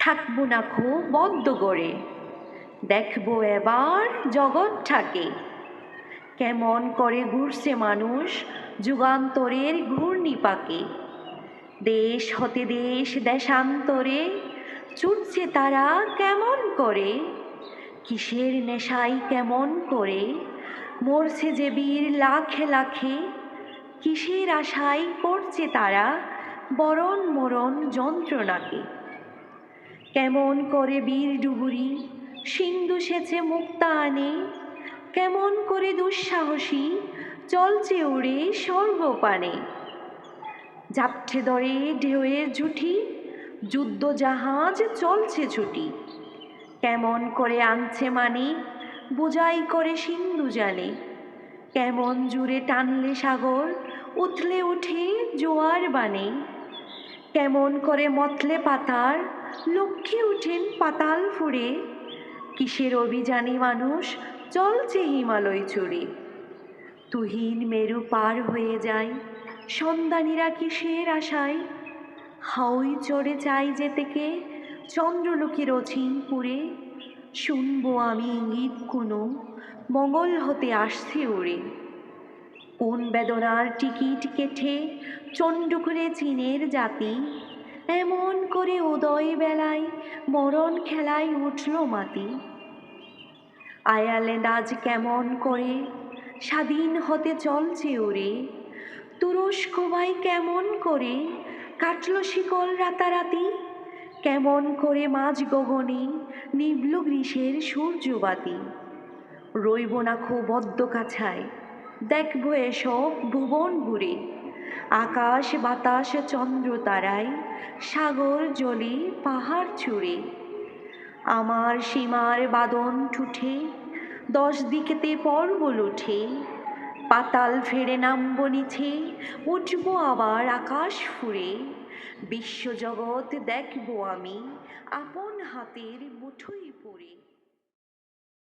থাকব না খো বদ্ধ করে। দেখব এবার জগৎটাকে। কেমন করে ঘুরছে মানুষ যুগান্তরের ঘূর্ণিপাকে। দেশ হতে দেশ, দেশান্তরে ছুটছে তারা কেমন করে? কিসের নেশাই কেমন করে? মরছে যে বীর লাখে লাখে, কিসের আশাই করছে তারা বরণ মরণ যন্ত্রণাকে? কেমন করে বীর ডুবুরি, সিন্ধু সেচে মুক্তা আনে, কেমন করে দুঃসাহসী, চলছে উড়ে স্বর্গপানে যাচ্ছে দরে ঢেউয়ের জুটি, যুদ্ধ জাহাজ চলছে ছুটি। কেমন করে আনছে মানে বোঝাই করে সিন্ধু জানে কেমন জুড়ে টানলে সাগর, উথলে উঠে জোয়ার বানে। কেমন করে মতলে পাতার লক্ষ্যে উঠেন পাতাল ফুড়ে। কিসের অভিযানে মানুষ? চলছে হিমালয় চড়ে। তুহিন মেরু পার হয়ে যায়। সন্ধানীরা কিসের আশায়? হাওই চড়ে চাই যেতেকে চন্দ্রলোকের অচিনপুরে শুনব আমি ইঙ্গিত কোনো। মঙ্গল হতে আসছে ওরে। কোন বেদনার টিকিট কেটে চণ্ডুকুরে চীনের জাতি এমন করে উদয় বেলায় মরণ খেলায় উঠল মাতি আয়ারল্যান্ড আজ কেমন করে স্বাধীন হতে চলছে ওরে তুরস্ক ভাই কেমন করে, কাটল শিকল রাতারাতি। কেমন করে মাঝ গগনে, নিবল গ্রীষের সূর্যবাতি। রইব না খুব বদ্ধ কাছায় দেখব এসব ভুবন ঘুরে আকাশ, বাতাস, চন্দ্র তারায় সাগর, জলে, পাহাড় ছুঁড়ে আমার সীমার বাদন ঠুঠে, দশ দিকেতে পর্বল উঠে পাতাল ফেরে নামব নিচে, উঠব আবার আকাশ ফুরে বিশ্বজগৎ দেখব আমি, আপন হাতের মুঠোই পড়ে।